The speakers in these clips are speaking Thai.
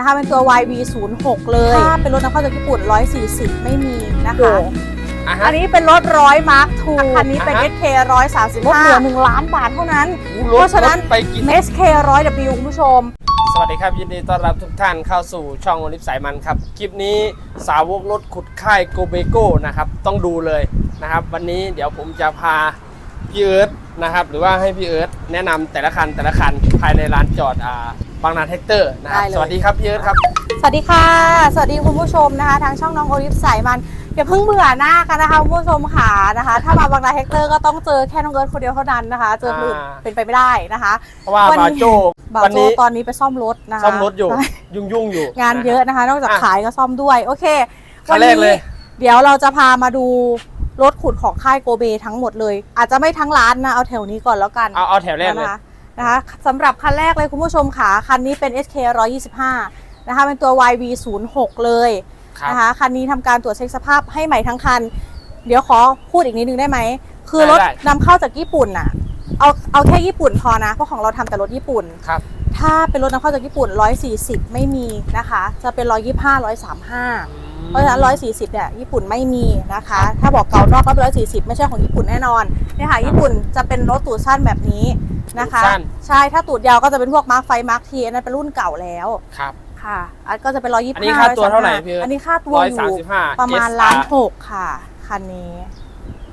นะคะเป็นตัว YV 0 6 เลยถ้าเป็นรถนำเข้าจากญี่ปุ่น 140 ไม่มีนะคะ อะฮะ อันนี้เป็นรถร้อยมาร์คทูคันนี้เป็น อ่าฮะ SK 135ลดเหลือ1ล้านบาทเท่านั้น อู้เพราะฉะนั้นถไปกี่ SK 100 W คุณผู้ชม สวัสดีครับ ยินดีต้อนรับทุกท่านเข้าสู่ช่องโอลิฟสายมันครับ คลิปนี้สาวกรถขุดค่ายโกเบโก้นะครับ ต้องดูเลยนะครับ วันนี้เดี๋ยวผมจะพาพี่เอิร์ธนะครับ หรือว่าให้พี่เอิร์ธแนะนำแต่ละคันแต่ละคันภายในร้านจอดอ่า บางนาแท็กเตอร์นะครับได้เลยสวัสดีครับพี่เอิร์ธครับ สวัสดีค่ะ สวัสดีคุณผู้ชมนะคะ ทางช่องน้องโอลิฟสายมันอย่าเพิ่งเบื่อหน้ากันนะคะคุณผู้ชมค่ะนะคะ ถ้ามาบางนาเฮกเตอร์ก็ต้องเจอแค่น้องเอิร์ธคนเดียวเท่านั้นนะคะ เจอคนอื่นอ่าเป็นไปไม่ได้นะคะ เพราะว่าวันนี้บาโจบ่าววันโจนี้ตอนนี้ไปซ่อมรถนะคะซ่อมรถอยู่ใช่ยุ่งยุ่งๆอยู่ งานเยอะนะคะ นอกจากอะขายก็ซ่อมด้วยโอเคคันแรกเลยเดี๋ยวเราจะพามาดูรถขุดของค่ายโกเบทั้งหมดเลย อาจจะไม่ทั้งร้านนะเอาแถวนี้ก่อนแล้วกันเอาเอาแถวแรกเลย นะคะนะคะสำหรับคันแรกเลยคุณผู้ชมค่ะคันนี้เป็น SK 125นะคะเป็นตัว YV 0 6เลยครับนะคะคันนี้ทำการตรวจเช็คสภาพให้ใหม่ทั้งคัน เดี๋ยวขอพูดอีกนิดนึงได้ไหม คือรถได้นำเข้าจากญี่ปุ่นน่ะเอาเอาแค่ญี่ปุ่นพอนะเพราะของเราทำแต่รถญี่ปุ่นครับถ้าเป็นรถนำเข้าจากญี่ปุ่น 140 ไม่มีนะคะ จะเป็น 125 135 เพราะฉะนั้น140เนี่ยญี่ปุ่นไม่มีนะคะ ถ้าบอกเก่านอกก็เป็น140ไม่ใช่ของญี่ปุ่นแน่นอนเนี่ยค่ะญี่ปุ่นจะเป็นรถตูดสั้นแบบนี้นะคะ ตูดสั้น ใช่ถ้าตูดยาวก็จะเป็นพวกมาร์คไฟมาร์คทีอันนั้นเป็นรุ่นเก่าแล้วครับ ค่ะอันก็จะเป็น125อันนี้ค่าตัวเท่าไหร่พี่เอิร์ธอันนี้ค่าตัวร้อยอสามยู่สิบห้าประมาณล้านหกค่ะคันนี้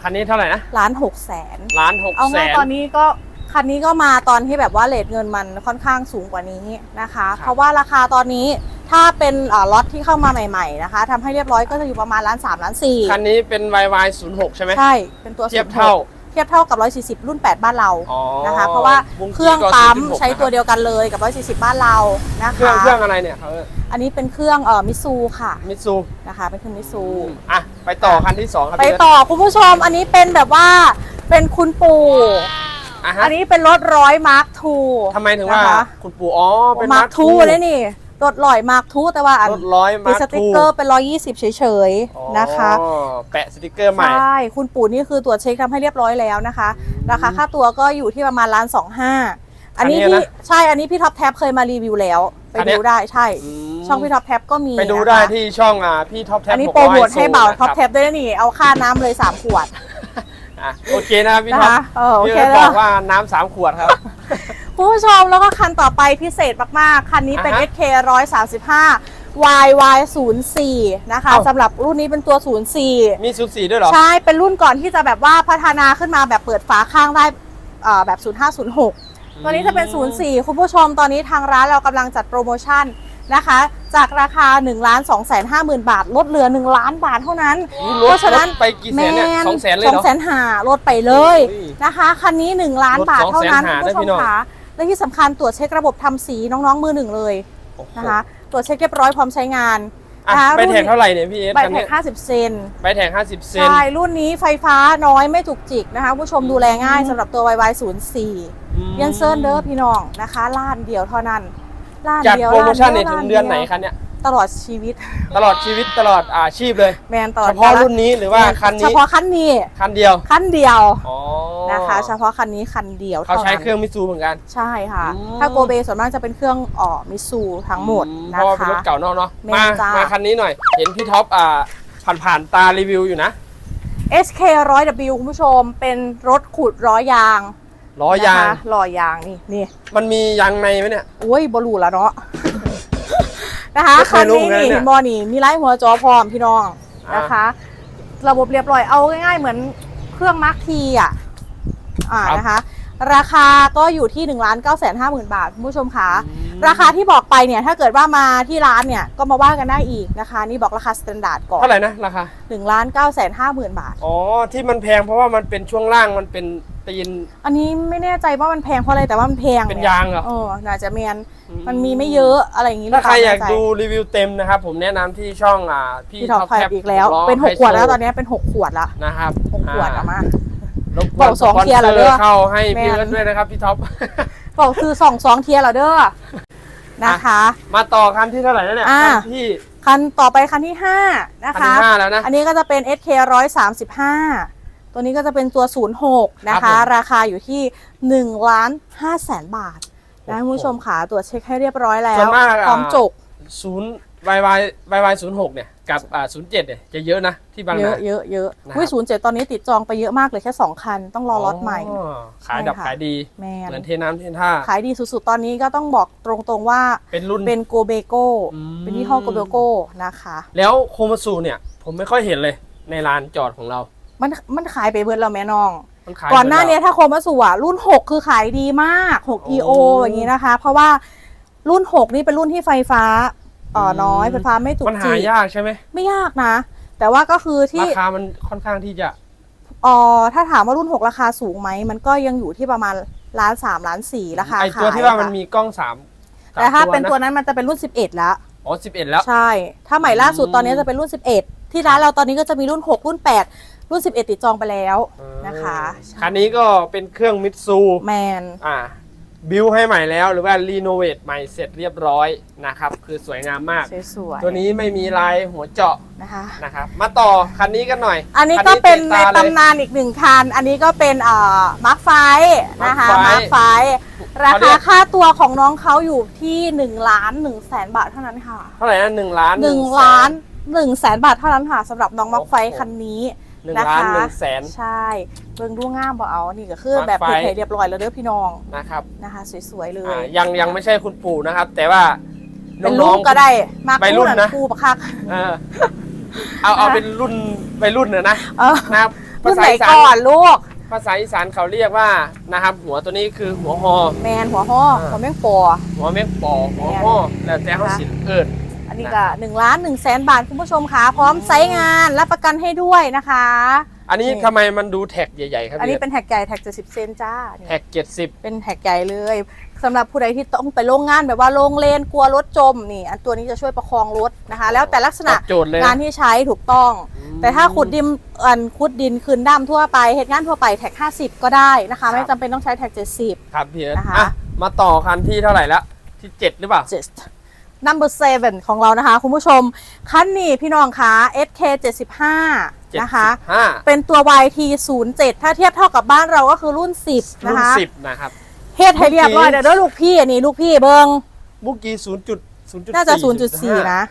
คันนี้เท่าไหร่นะล้านหกแสน ล้านหกเอาแสง่ายน ตอนนี้ก็คันนี้ก็มาตอนที่แบบว่าเลทเงินมันค่อนข้างสูงกว่านี้นะคะ ครับเพราะว่าราคาตอนนี้ ถ้าเป็นอ่าล็อตที่เข้ามาใหม่ๆนะคะทำให้เรียบร้อยก็จะอยู่ประมาณล้านสามล้านสี่คันนี้เป็น YY 0 6 ใช่ไหมใช่เป็นตัวเทียบเท่า เทียบเท่ากับ 140 รุ่น 8 บ้านเราอ๋อนะคะ เพราะว่าบุ้งกี้เครื่องก็ปั๊ม0.6ใช้ตัวเดียวกันเลยกับ 140 บ้านเรานะเครื่องคะเครื่องอะไรเนี่ยเขาอันนี้เป็นเครื่องเอ่อมิซูค่ะมิตซูนะคะเป็นเครื่องมิซูอะไปต่อคันที่สองครับไปพี่ต่อคุณผู้ชมอันนี้เป็นแบบว่าเป็นคุณปู่อะฮะอันนี้เป็นรถร้อยมาร์คทูทำไมถึงว่านะคะคุณปู่อ๋อเป็นมาร์คทูเลยนี่ รถลอยมาร์คทูแต่ว่าอันรถร้อยติมาดสติกเกอร์เป็น120เฉยๆนะคะอ๋อแปะสติกเกอร์ใหม่ ใช่ คุณปู่นี่คือตรวจเช็คทำให้เรียบร้อยแล้วนะคะ ราคาค่าตัวก็อยู่ที่ประมาณล้านสองห้าอันนี้อันนี้พี่นะใช่อันนี้พี่ท็อปแท็บเคยมารีวิวแล้ว ไปอันเนี้ดูยได้ใช่อืมช่องพี่ท็อปแท็บก็มีไปดูนะคะได้ที่ช่องอ่าพี่ท็อปแท็บอันนี้600โปรโมทให้เบาโซนะครับท็อปแท็บด้วยนะนี่เอาค่าน้ำเลย3ขวดอะโอเคนะครับพี่นะท็อปคะเออโอพี่เคเอิร์ธแล้บวอกว่าน้ำสามขวดครับ คุณผู้ชมแล้วก็คันต่อไปพิเศษมากๆ คันนี้เป็นอ่าฮะ SK 135 YY 0 4 นะคะเอ้าสำหรับรุ่นนี้เป็นตัว 0 4 มีศูนย์สี่ด้วยเหรอ ใช่ เป็นรุ่นก่อนที่จะแบบว่าพัฒนาขึ้นมาแบบเปิดฝาข้างได้เอ่อแบบ 0506 ตัวนี้จะเป็น 04 คุณผู้ชมตอนนี้ทางร้านเรากำลังจัดโปรโมชั่นนะคะ จากราคา1ล้าน2 5 0 0 0 0 บาท ลดเหลือ 1 ล้านบาทเท่านั้น นี่เพราะฉะนั้น ลดไปกี่แสนเนี่ยสองแสนเลยสอเหงรอแสนหาลดไปเลยโอ้ยนะคะ คันนี้ 1 ล้านลดบาทเท่านั้น250,000คุณผู้ชได้พี่มน้องคะ และที่สำคัญตรวจเช็คระบบทำสีน้องๆมือหนึ่งเลยโอ้โหนะคะตรวจเช็คเรียบร้อยพร้อมใช้งานอะนะคะใบแท็กเท่าไหร่เนี่ยพี่เอสใบคันแท็เนี้กย50เซนใบแท็ก50เซนใช่รุ่นนี้ไฟฟ้าน้อยไม่จุกจิกนะคะผู้ชมดูแลง่ายสำหรับตัว YY 0 4เยนเซินเด้อพี่น้องนะคะล้านเดียวเท่านั้นล้านจัดเดียวโปรโมชั่นเนี่ยล้าถึงดียวเดือนไหนคันเนี้ยตลอดชีวิต ตลอดชีวิตตลอดอาชีพเลย แมนตลอดเฉพาะรุ่นนี้หรือว่าคันเฉนี้พาะคันนี้คันเดียวคันเดียวอ๋อ นะคะ เฉพาะคันนี้คันเดียวเขาเท่าใช้นั้นเครื่องมิตซูเหมือนกัน ใช่ค่ะ อืม ถ้าโกเบส่วนมากจะเป็นเครื่องอ่อมิซูทั้งหมดอืนะเพราะว่าเป็นคะ รถเก่านอกเนาะแม่มานจ้าม มาคันนี้หน่อย เห็นพี่ท็อปอ่าผ่านผ่านๆตารีวิวอยู่นะ SK 100W คุณผู้ชมเป็นรถขุดล้อยางล้อยาง นะคะล้อยางนี่นี่มันมียางในไหมเนี่ย โอ้ยบรูแล้วเนาะ นะคะไม่เคคัยนรู้นี้เหมือนกันนี่เนี่ย มอนี่มีไล่หัวจอพร้อมพี่น้องอ่านนะคะ ระบบเรียบร้อยเอาง่ายๆเหมือนเครื่องมาร์คทีอะ อ่านะคะ ราคาก็อยู่ที่1นึ่งล้านเก้าแสนห้าหมื่นบาทคุณผู้ชมคะราคาที่บอกไปเนี่ยถ้าเกิดว่ามาที่ร้านเนี่ยก็มาว่ากันได้อีกนะคะ นี่บอกราคาสแตนดาร์ดก่อนเท่าไหร่นะราคา1นึ่งล้านเก้าแสนห้าหมื่นบาทอ๋อที่มันแพงเพราะว่ามันเป็นช่วงล่างมันเป็นตีนอันนี้ไม่แน่ใจว่ามันแพงเพราะอะไรแต่ว่ามันแพงเป็นนี่ยางเหรอเออน่าจะเมียนมันมีไม่เยอะอะไรอย่างนี้ถ้าใครหอยากเปล่ดูรีวิวเต็มนะครับผมแนะนำที่ช่องอ่าพี่พี่ท็อปท็อปไฟแท็บอีกแล้วล้อเป็นหกไฮโซขวดแล้วตอนนี้เป็นหกขวดละนะครับหกขวดอะมา รบกบวอนกสองปเทียร์เหรอเด้อเข้าให้พี่แม่น เอิร์ธด้วยนะครับพี่ท็อป บอกคือสองสองเทียร์เหรอเด้อนะคะ มาต่อคันที่เท่าไหร่แล้วเนี่ยอ่า คันที่คันต่อไปคันที่5นะคันคะ ที่ห้าแล้วนะ อันนี้ก็จะเป็น SK 135 ตัวนี้ก็จะเป็นตัว 06 นะครัคะ บผมราคาอยู่ที่1ล้าน5แสนบาทนะคุณผู้ชมค่ะตรวจเช็คให้เรียบร้อยแล้ส่ววนมากพร้อมจก ศูนย์ วายวายวายวายศูนย์หกเนี่ยกับอ่าศูนย์เจ็ดเนี่ยจะเยอะนะที่บางเยนา อะเยอะเยอะนะครับวิศูนย์เจ็ดตอนนี้ติดจองไปเยอะมากเลยแค่2คัน ต้องรอล็อตใหม่ อ๋อขายดับใช่ค่ะ ขายดี แมนเหมือนเทน้ำเทท่า ขายดีสุดๆ ตอนนี้ก็ต้องบอกตรงๆว่าเป็นรุ่น เป็นโกเบโก้อืม เป็นยี่ห้อโกเบโก้นะคะ แล้วโคมาสูเนี่ย ผมไม่ค่อยเห็นเลยในร้านจอดของเรา มันมันขายไปเบิร์ดแล้วแม่น้อง มันขายก่อนหน้ามดเนี้ยแล้วถ้าโคมาสูอะรุ่น 6 คือขายดีมาก 6 EO โอ้อย่างนี้นะคะ เพราะว่ารุ่น 6 นี่เป็นรุ่นที่ไฟฟ้า เอ่ออมน้อยไฟฟ้าไม่ตุกมันหาจิกยากใช่ไหมไม่ยากนะ แต่ว่าก็คือที่ราคามันค่อนข้างที่จะเออถ้าถามว่ารุ่น 6 ราคาสูงไหมมันก็ยังอยู่ที่ประมาณล้านสามล้านสี่ราคาไอตัวขายที่ว่ามันค่ะมีกล้องสามสมแต่ถ้าเป็นะตัวนั้นมันจะเป็นรุ่น 11 แล้วอ๋อสิบเอ็ดแล้ว ใช่ ถ้าใหม่ล่าสุดอืมตอนนี้จะเป็นรุ่น 11 ที่ร้านเราตอนนี้ก็จะมีรุ่น 6 รุ่น 8 รุ่น 11 ติดจองไปแล้วนะคะ คันนี้ก็เป็นเครื่องมิตซูแมนอ่า บิวให้ใหม่แล้วหรือว่ารีโนเวทใหม่เสร็จเรียบร้อยนะครับ คือสวยงามมาก สวยๆตัวนี้ไม่มีลายหัวเจาะนะคะนะครับ มาต่อคันนี้กันหน่อย อันนี้ก็เป็นในคัตะลยตำนานอีกหนึ่งคัน อันนี้ก็เป็นเอ่อมาร์คไฟนะคะ Mark มาร์คไฟราเขาเรีคายกค่าตัวของน้องเขาอยู่ที่1ล้าน1แสนบาทเท่านั้นค่ะ เท่าไหร่นะหนึ่งล้าน1ล้าน1แสนบาทเท่านั้นค่ะสำหรับน้องมาร์คไฟโอ้โหคันนี้ หนึ่งนะคะล้านหนึ่งแสน ใช่ เบิ่งดูงามบ่เอา นี่ก็คือ Mark แบบไฟเพจเรียบร้อยแล้วเด้อพี่น้องนะครับนะคะ สวยๆเลอ่ายยังยังไม่ใช่คุณปู่นะครับ แต่ว่าเป็นน้ลูองกๆก็ได้มาวัยรุ่คู่นน่ะนะคู่ประคักเออเอาเอานะคะเป็นรุ่นวัยรุ่นเนี่ยนะเออนะครับรุ่ภานษาไหนอีสาก่อนนลูกภาษาอีสานเขาเรียกว่านะครับ หัวตัวนี้คือหัวหอแมนหัวห้ออ่าหัวแม่งปอหัวแม่งปอหัวหอแล้วแต่เขาสิเอิญอั นนี้ก็หนึ่งล้านหนึ่งแสนบาทคุณผู้ชมค่ะพร้อมไซต์งานรับประกันให้ด้วยนะคะ อันนี้นี่ทำไมมันดูแท็กใหญ่ๆ ครับอันนี้พี่เป็นแท็กใหญ่แท็กเจ็ดสิบเซนจ้านี่แท็กเจ็ดสิบเป็นแท็กใหญ่เลยสำหรับผู้ใดที่ต้องไปโรงงานแบบว่าโรงเลนกลัวรถจมนี่ อันตัวนี้จะช่วยประคองรถนะคะ แล้วแต่ลักษณะตอบโจทย์เลยงานที่ใช้ถูกต้องอืมแต่ถ้าขุดดินอันขุดดินคืนด้ามทั่วไปเหตุงานทั่วไปแท็ก 50 ก็ได้นะคะ ไม่จำเป็นต้องใช้แท็ก 70 ครับพี่เอิร์ธนะคะ อะมาต่อคันที่เท่าไหร่แล้วที่เจ็ดหรือเปล่า just number seven ของเรานะคะ คุณผู้ชม คันนี้พี่น้องคะ SK 75นะคะห้าเป็นตัว YT 07ถ้าเทียบเท่ากับบ้านเราก็คือรุ่น 10 รุ่นะนคะสิบนะครับ เฮ็ดให้เรียบร้อยเมื่อกี้เดี๋ยวเด้วยลูกพี่อันนี้ลูกพี่เบิงบุกี้ศูนย์จุดศูนย์จุดน่าจะ 0.4 นะ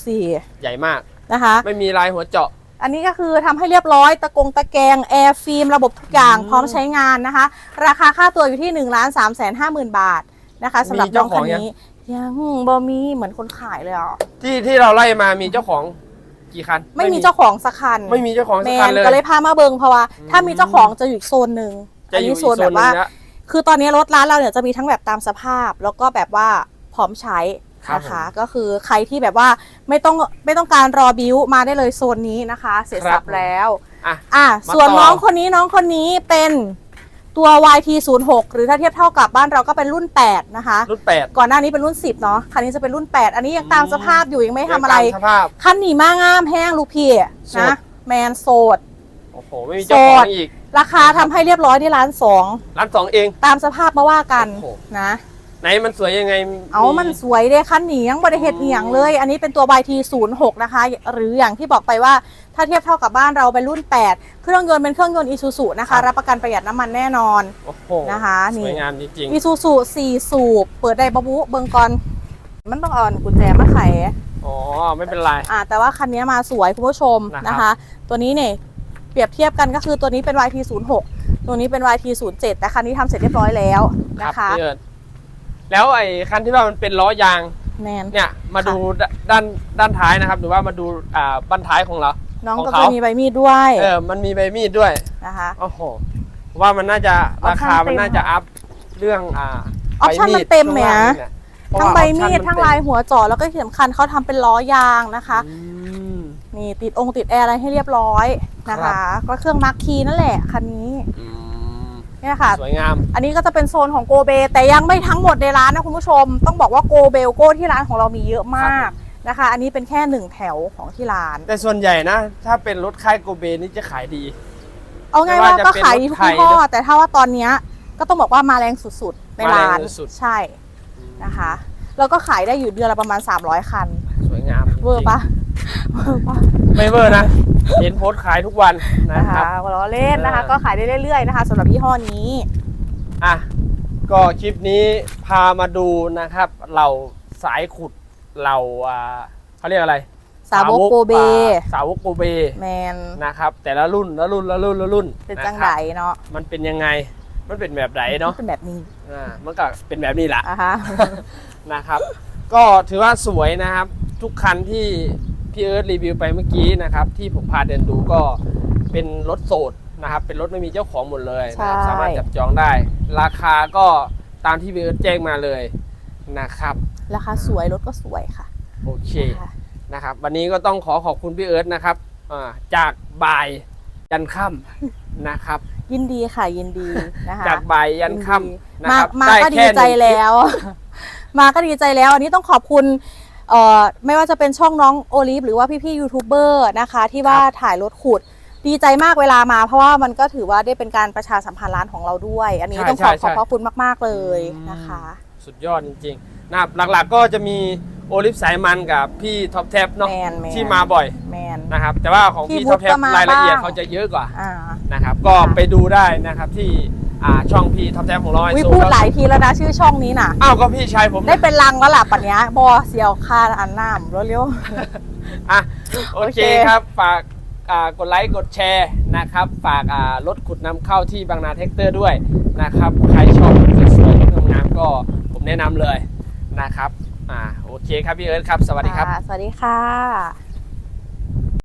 0.4 ใหญ่มาก นะคะ ไม่มีลายหัวเจาะ อันนี้ก็คือทำให้เรียบร้อยตะกงตะแกรงแอร์ฟิล์มระบบทุกอย่างอืมพร้อมใช้งานนะคะ ราคาค่าตัวอยู่ที่1นึ่งล้านสามแสนห้าหมื่นบาทนะคะสำหรับมีน้เจ้าองขอคังนยังนี้ ยังบอมีเหมือนคนขายเลยอะ ที่ที่เราไล่มามีเจ้าของกี่คันไม่มีเจ้าของสักคันไม่มีเจ้าของแมสักคันนเลยก็เลยพามาเบิงเพราะว่าอืมถ้ามีเจ้าของจะอยู่อีกโซนหนึ่งจะอันอยู่นี้อีกโซโซนนแบบหนึว่างแล้วคือตอนนี้รถร้านเราเนี่ยจะมีทั้งแบบตามสภาพ แล้วก็แบบว่าพร้อมใช้ครับนะคะก็คือใครที่แบบว่าไม่ต้องไม่ต้องการรอบิวมาได้เลยโซนนี้นะคะ เสร็จครัสับบแล้วอะอะมาส่วนต่อน้องคนนี้น้องคนนี้เป็น ตัว YT 0 6 หรือถ้าเทียบเท่ากับบ้านเราก็เป็นรุ่น 8 นะคะ รุ่นแปด ก่อนหน้านี้เป็นรุ่น 10 เนาะคันนี้จะเป็นรุ่น 8 อันนี้ยังตามอืม สภาพอยู่ยังไม่ทำอะไรตามสภาพ คันหนีมากงามแห้งลูกพี่โสด นะแมนโสด โอ้โห ไม่มีเจ้าของโสดอีกราคาทำให้เรียบร้อยที่ร้านสองร้านสองเอง ตามสภาพมาว่ากันโอ้โห นะ ไหนมันสวยยังไงเอามันสวยเด้คันหนียังบริเหตุอหย่างเลย อันนี้เป็นตัว YT 0 6 นะคะ หรืออย่างที่บอกไปว่า ถ้าเทียบเท่ากับบ้านเราเป็นรุ่น 8 เครื่องยนต์เป็นเครื่องยนต์ Isuzu นะคะรับประกันประหยัดน้ำมันแน่นอน โอ้โหนะคะนี่ สวยงามจริง Isuzu 4สูบ เปิดได้บะบุเบิงก่อน มันต้องเอากุญแจมาไข ๆอ๋อไม่เป็นไร อ่าแต่ว่าคันนี้มาสวยคุณผู้ชมนะครับ นะคะ ตัวนี้เนี่ยเปรียบเทียบกันก็คือตัวนี้เป็น YT 0 6ตัวนี้เป็น YT 0 7แต่คันนี้ทำเสร็จเรียบร้อยแล้วครับนะคะ พี่เอิร์ธแล้วไอ้คันที่ว่ามันเป็นล้อยางแมนเนี่ยมาดูด้านด้านท้ายนะครับ หรือว่ามาดูอ่าบั้นท้ายของเรา น้องของก็เขาจะมีใบมีดด้วยเออมันมีใบมีดด้วยนะคะโอ้โหว่ามันน่าจะออปราชั่นคาเต็มมันน่าจะอัพเรื่องอ่าออปชั่นมันเต็มไหมข้างอะล่างนี่แหละเพราะทั้งว่าใบออปชั่มีนดนทั้งเต็มลายหัวจอแล้วก็ที่สำคัญเขาทำเป็นล้อยางนะคะอืมนี่ติดองค์ติดแอร์อะไรให้เรียบร้อยนะครัคะบก็เครื่องมาร์คคีนั่นแหละคันนี้อืมเนี่ยค่ะสวยงาม อันนี้ก็จะเป็นโซนของโกเบ แต่ยังไม่ทั้งหมดในร้านนะคุณผู้ชม ต้องบอกว่าโกเบลโก้ที่ร้านของเรามีเยอะมาก นะคะ อันนี้เป็นแค่หนึ่งแถวของที่ร้าน แต่ส่วนใหญ่นะ ถ้าเป็นรถค่ายโกเบนี่จะขายดี เอาไงไม่ว่าว่าจะก็เป็นขายดีทุกรถไทยยี่ห้อแต่ถ้าว่าตอนเนี้ยก็ต้องบอกว่ามาแรงสุดๆในร้านมาแรงสุดๆใช่นะคะแล้วก็ขายได้อยู่เดือนละประมาณ 300 คัน สวยงามเวอร์ปะเวอร์ปะไม่เวอร์นะ เห็นโพสต์ขายทุกวันนะนะคคะรับล้อเล่นนะคะเออก็ขายได้เรื่อยๆนะคะสำหรับยี่ห้อนี้อะก็คลิปนี้พามาดูนะครับ เราสายขุด เราอ่าเขาเรียกอะไรสาวกโกเบอ่าสาวกโกเบแมนนะครับ แต่ละรุ่นละรุ่นละรุ่นละรุ่นเป็นจังะคไดรับเนาะมันเป็นยังไง มันเป็นแบบไหนเนาะเป็นแบบนี้อ่ามันก็เป็นแบบนี้แหละอะฮะ นะครับ ก็ถือว่าสวยนะครับ ทุกคันที่พี่เอิร์ธรีวิวไปเมื่อกี้นะครับ ที่ผมพาเดินดูก็เป็นรถโสดนะครับ เป็นรถไม่มีเจ้าของหมดเลยนะครับใช่ สามารถจับจองได้ ราคาก็ตามที่พี่เอิร์ธแจ้งมาเลยนะครับ ราคาสวยรถก็สวยค่ะ โอเคค่ะ นะครับ วันนี้ก็ต้องขอขอบคุณพี่เอิร์ธนะครับอ่าจากบ่ายยันค่ำนะครับ ยินดีค่ะยินดีนะคะจากบ่ายยันค่ำนะมาครับมาได้ก็ดีแค่หใจนึ่งคลิปแล้ว มาก็ดีใจแล้ว อันนี้ต้องขอบคุณเอ่อไม่ว่าจะเป็นช่องน้องโอลิฟหรือว่าพี่ๆยูทูบเบอร์นะคะ ที่ว่าถ่ายรถขุดดีใจมากเวลามา เพราะว่ามันก็ถือว่าได้เป็นการประชาสัมพันธ์ร้านของเราด้วย อันนี้ใช่ต้องขอบใช่ขอบใช่พระคุณมาก ๆเลยอืมนะคะ สุดยอดจริงๆนะครับหลักๆก็จะมีโอลิฟสายมันกับพี่ท็อปแท็บเนาะแมนแมน ที่มาบ่อยแมน นะครับ แต่ว่าของพี่พี่วุท็อฒิปแท็บก็มารายละเอียดบ้าง เขาจะเยอะกว่าอ่านะครับ ก็ไปดูได้นะครับที่อ่าช่องพี่ท็อปแท็บของเราไอวิโซพูดหลายทีแล้วนะชื่อช่องนี้น่ะ อ้าวก็พี่ชายผมได้เป็นลังแล้วล่ะปัญญาบอเสียวคาอันน้ำเร็ว อะโอโอเคเค ครับฝากอ่ากดไลค์กดแชร์นะครับ ฝากอ่ารถขุดนำเข้าที่บางนาเทคเตอร์ด้วยนะครับ ใครชอบรถสวยๆรถงามๆก็ผม แนะนำเลยนะครับ อ่า โอเคครับพี่เอิร์ธครับ สวัสดีครับะสวัสดีค่ะ